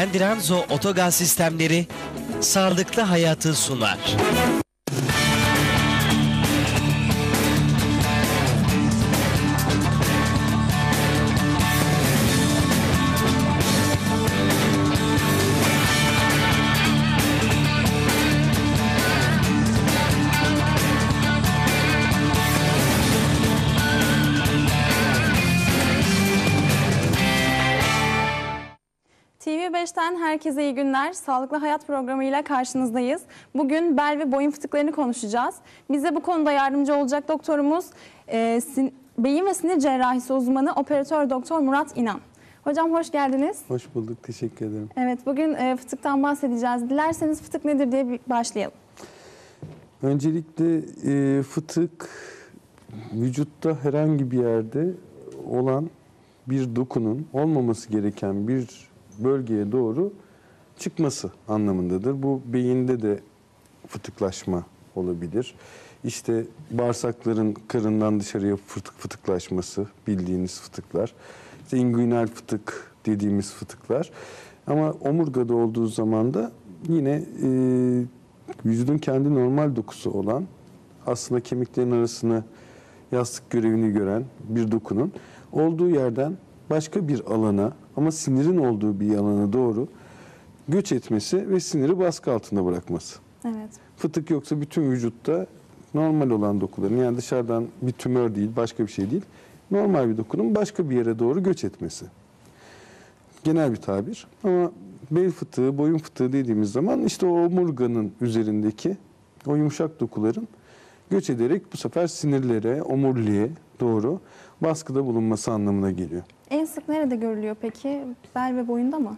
Lendiranzo Otogaz Sistemleri sağlıklı hayatı sunar. TV5'ten herkese iyi günler. Sağlıklı Hayat programıyla karşınızdayız. Bugün bel ve boyun fıtıklarını konuşacağız. Bize bu konuda yardımcı olacak doktorumuz e, sin- beyin ve sinir cerrahisi uzmanı operatör doktor Murat İnan. Hocam hoş geldiniz. Hoş bulduk, teşekkür ederim. Evet bugün e, fıtıktan bahsedeceğiz. Dilerseniz fıtık nedir diye bir başlayalım. Öncelikle e, fıtık vücutta herhangi bir yerde olan bir dokunun olmaması gereken bir bölgeye doğru çıkması anlamındadır. Bu beyinde de fıtıklaşma olabilir. İşte bağırsakların karından dışarıya fıtık fıtıklaşması bildiğiniz fıtıklar. İşte inguinal fıtık dediğimiz fıtıklar. Ama omurgada olduğu zaman da yine e, vücudun kendi normal dokusu olan aslında kemiklerin arasını yastık görevini gören bir dokunun olduğu yerden başka bir alana ama sinirin olduğu bir alana doğru göç etmesi ve siniri baskı altında bırakması. Evet. Fıtık yoksa bütün vücutta normal olan dokuların yani dışarıdan bir tümör değil başka bir şey değil. Normal bir dokunun başka bir yere doğru göç etmesi. Genel bir tabir ama bel fıtığı, boyun fıtığı dediğimiz zaman işte o omurganın üzerindeki o yumuşak dokuların göç ederek bu sefer sinirlere, omuriliğe doğru baskıda bulunması anlamına geliyor. En sık nerede görülüyor peki? Bel ve boyunda mı?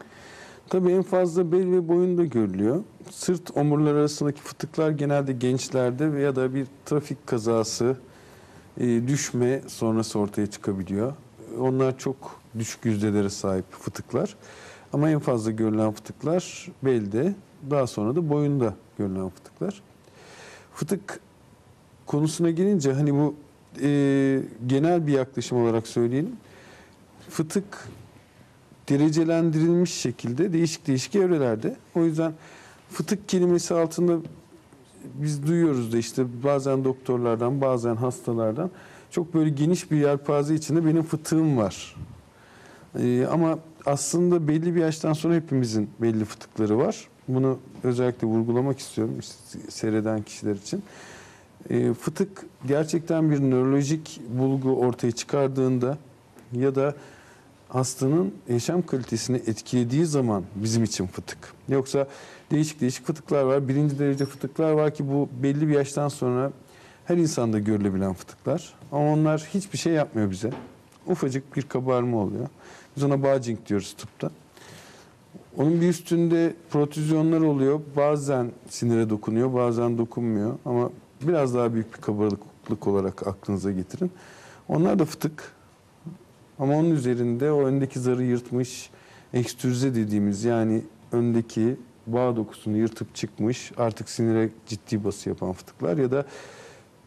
Tabii en fazla bel ve boyunda görülüyor. Sırt omurlar arasındaki fıtıklar genelde gençlerde veya da bir trafik kazası, e, düşme sonrası ortaya çıkabiliyor. Onlar çok düşük yüzdelere sahip fıtıklar. Ama en fazla görülen fıtıklar belde, daha sonra da boyunda görülen fıtıklar. Fıtık konusuna gelince hani bu e, genel bir yaklaşım olarak söyleyelim. Fıtık derecelendirilmiş şekilde değişik değişik evrelerde. O yüzden fıtık kelimesi altında biz duyuyoruz da işte bazen doktorlardan bazen hastalardan çok böyle geniş bir yelpaze içinde benim fıtığım var. Ee, ama aslında belli bir yaştan sonra hepimizin belli fıtıkları var. Bunu özellikle vurgulamak istiyorum işte seyreden kişiler için. Ee, fıtık gerçekten bir nörolojik bulgu ortaya çıkardığında ya da hastanın yaşam kalitesini etkilediği zaman bizim için fıtık. Yoksa değişik değişik fıtıklar var. Birinci derece fıtıklar var ki bu belli bir yaştan sonra her insanda görülebilen fıtıklar. Ama onlar hiçbir şey yapmıyor bize. Ufacık bir kabarma oluyor. Biz ona badging diyoruz tıpta. Onun bir üstünde protüzyonlar oluyor. Bazen sinire dokunuyor, bazen dokunmuyor. Ama biraz daha büyük bir kabarıklık olarak aklınıza getirin. Onlar da fıtık. Ama onun üzerinde o öndeki zarı yırtmış, ekstürze dediğimiz yani öndeki bağ dokusunu yırtıp çıkmış, artık sinire ciddi bası yapan fıtıklar ya da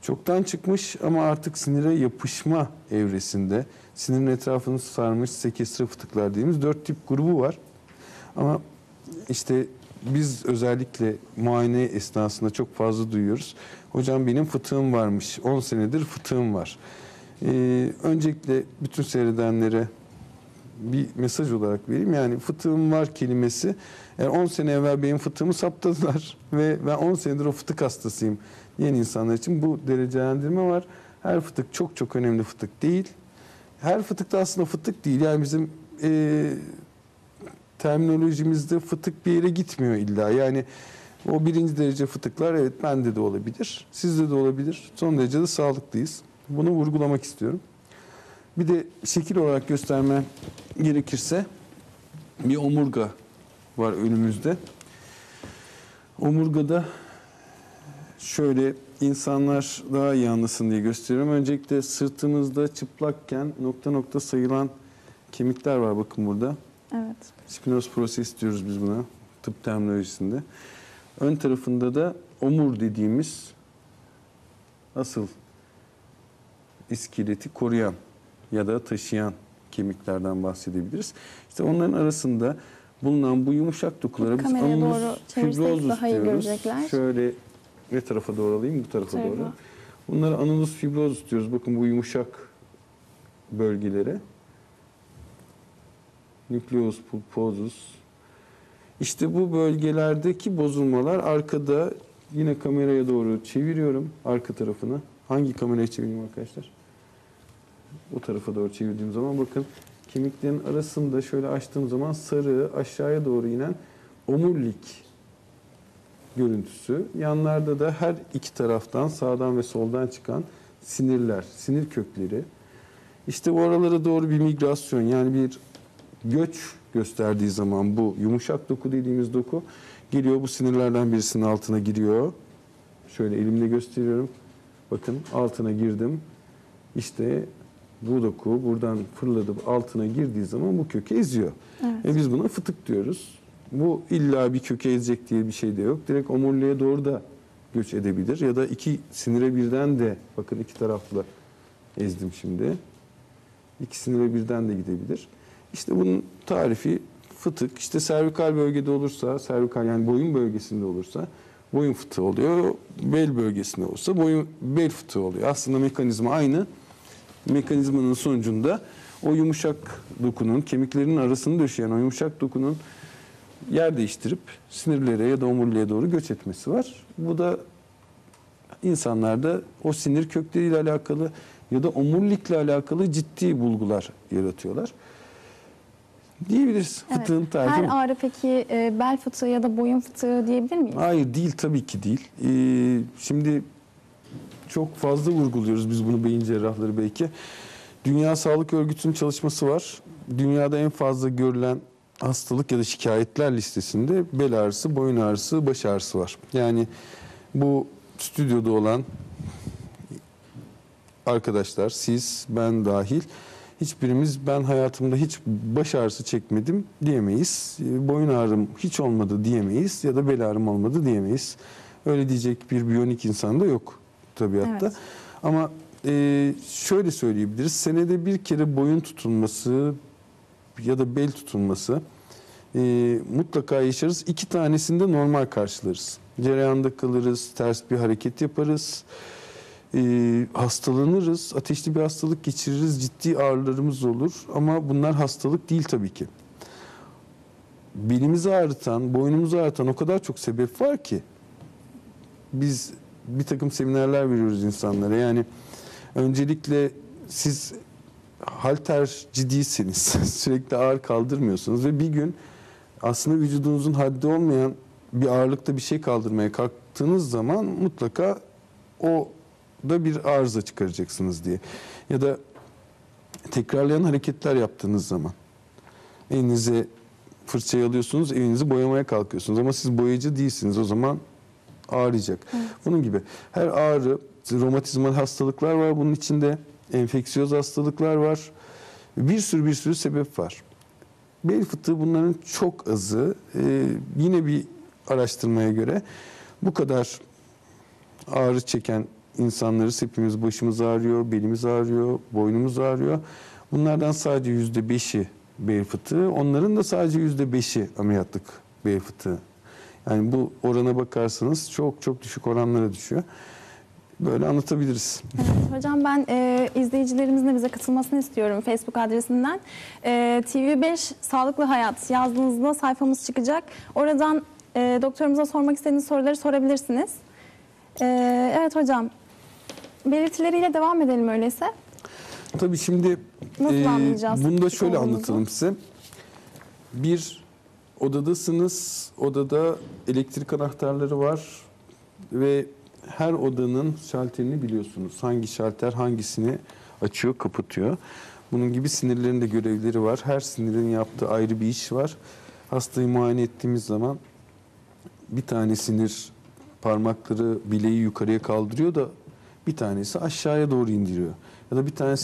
çoktan çıkmış ama artık sinire yapışma evresinde sinirin etrafını sarmış sekestre fıtıklar dediğimiz dört tip grubu var. Ama işte biz özellikle muayene esnasında çok fazla duyuyoruz. Hocam benim fıtığım varmış, 10 senedir fıtığım var. Ee, öncelikle bütün seyredenlere bir mesaj olarak vereyim. Yani fıtığım var kelimesi. Yani 10 sene evvel benim fıtığımı saptadılar ve ben 10 senedir o fıtık hastasıyım diyen insanlar için bu derecelendirme var. Her fıtık çok çok önemli fıtık değil. Her fıtık da aslında fıtık değil. Yani bizim e, terminolojimizde fıtık bir yere gitmiyor illa. Yani o birinci derece fıtıklar evet bende de olabilir. Sizde de olabilir. Son derece de sağlıklıyız. Bunu vurgulamak istiyorum. Bir de şekil olarak gösterme gerekirse bir omurga var önümüzde. Omurgada şöyle insanlar daha iyi anlasın diye gösteriyorum. Öncelikle sırtımızda çıplakken nokta nokta sayılan kemikler var bakın burada. Evet. Spinoz proses diyoruz biz buna tıp terminolojisinde. Ön tarafında da omur dediğimiz asıl iskeleti koruyan ya da taşıyan kemiklerden bahsedebiliriz. İşte onların arasında bulunan bu yumuşak dokulara biz Kameraya anulus doğru çevirirsek fibrozus daha iyi diyoruz. görecekler. Şöyle ne tarafa doğru alayım? Bu tarafa Tarafa. doğru. Bunlara anulus fibrozus diyoruz. Bakın bu yumuşak bölgelere. Nucleus pulposus. İşte bu bölgelerdeki bozulmalar arkada yine kameraya doğru çeviriyorum arka tarafını. Hangi kameraya çevireyim arkadaşlar? O tarafa doğru çevirdiğim zaman bakın kemiklerin arasında şöyle açtığım zaman sarı aşağıya doğru inen omurilik görüntüsü. Yanlarda da her iki taraftan sağdan ve soldan çıkan sinirler, sinir kökleri. İşte bu aralara doğru bir migrasyon yani bir göç gösterdiği zaman bu yumuşak doku dediğimiz doku geliyor bu sinirlerden birisinin altına giriyor. Şöyle elimle gösteriyorum. Bakın altına girdim. İşte bu doku buradan fırladı altına girdiği zaman bu kökü eziyor. Evet. E biz buna fıtık diyoruz. Bu illa bir köke ezecek diye bir şey de yok. Direkt omuriliğe doğru da göç edebilir. Ya da iki sinire birden de bakın iki taraflı ezdim şimdi. İki sinire birden de gidebilir. İşte bunun tarifi fıtık. İşte servikal bölgede olursa, servikal yani boyun bölgesinde olursa boyun fıtığı oluyor. Bel bölgesinde olursa boyun bel fıtığı oluyor. Aslında mekanizma aynı. Mekanizmanın sonucunda o yumuşak dokunun, kemiklerin arasını döşeyen o yumuşak dokunun yer değiştirip sinirlere ya da omuriliğe doğru göç etmesi var. Bu da insanlarda o sinir kökleriyle alakalı ya da omurilikle alakalı ciddi bulgular yaratıyorlar. Diyebiliriz. Evet. Fıtığın tarifi Her ağrı peki e, bel fıtığı ya da boyun fıtığı diyebilir miyiz? Hayır değil tabii ki değil. Ee, şimdi çok fazla vurguluyoruz biz bunu beyin cerrahları belki. Dünya Sağlık Örgütü'nün çalışması var. Dünyada en fazla görülen hastalık ya da şikayetler listesinde bel ağrısı, boyun ağrısı, baş ağrısı var. Yani bu stüdyoda olan arkadaşlar, siz, ben dahil hiçbirimiz ben hayatımda hiç baş ağrısı çekmedim diyemeyiz. E, Boyun ağrım hiç olmadı diyemeyiz ya da bel ağrım olmadı diyemeyiz. Öyle diyecek bir biyonik insan da yok tabiatta. Evet. Ama e, şöyle söyleyebiliriz. Senede bir kere boyun tutulması ya da bel tutulması e, mutlaka yaşarız. İki tanesinde normal karşılarız. Cereyanda kalırız, ters bir hareket yaparız, e, hastalanırız, ateşli bir hastalık geçiririz, ciddi ağrılarımız olur. Ama bunlar hastalık değil tabii ki. Belimizi ağrıtan, boynumuzu ağrıtan o kadar çok sebep var ki biz bir takım seminerler veriyoruz insanlara. Yani öncelikle siz halterci değilsiniz. Sürekli ağır kaldırmıyorsunuz ve bir gün aslında vücudunuzun haddi olmayan bir ağırlıkta bir şey kaldırmaya kalktığınız zaman mutlaka o da bir arıza çıkaracaksınız diye. Ya da tekrarlayan hareketler yaptığınız zaman elinize fırçayı alıyorsunuz, evinizi boyamaya kalkıyorsunuz ama siz boyacı değilsiniz. O zaman ağrıyacak. Bunun gibi her ağrı, romatizmal hastalıklar var bunun içinde, enfeksiyöz hastalıklar var. Bir sürü bir sürü sebep var. Bel fıtığı bunların çok azı. Ee, yine bir araştırmaya göre bu kadar ağrı çeken insanlarız. Hepimiz başımız ağrıyor, belimiz ağrıyor, boynumuz ağrıyor. Bunlardan sadece yüzde beşi bel fıtığı. Onların da sadece yüzde beşi ameliyatlık bel fıtığı. Yani bu orana bakarsanız çok çok düşük oranlara düşüyor. Böyle anlatabiliriz. Evet, hocam ben e, izleyicilerimizin de bize katılmasını istiyorum Facebook adresinden. E, TV5 Sağlıklı Hayat yazdığınızda sayfamız çıkacak. Oradan e, doktorumuza sormak istediğiniz soruları sorabilirsiniz. E, evet hocam. Belirtileriyle devam edelim öyleyse. Tabii şimdi Nasıl e, anlayacağız bunu da şöyle olduğumuzu? anlatalım size. Bir odadasınız. Odada elektrik anahtarları var ve her odanın şalterini biliyorsunuz. Hangi şalter hangisini açıyor, kapatıyor. Bunun gibi sinirlerin de görevleri var. Her sinirin yaptığı ayrı bir iş var. Hastayı muayene ettiğimiz zaman bir tane sinir parmakları bileği yukarıya kaldırıyor da bir tanesi aşağıya doğru indiriyor. Ya da bir tanesi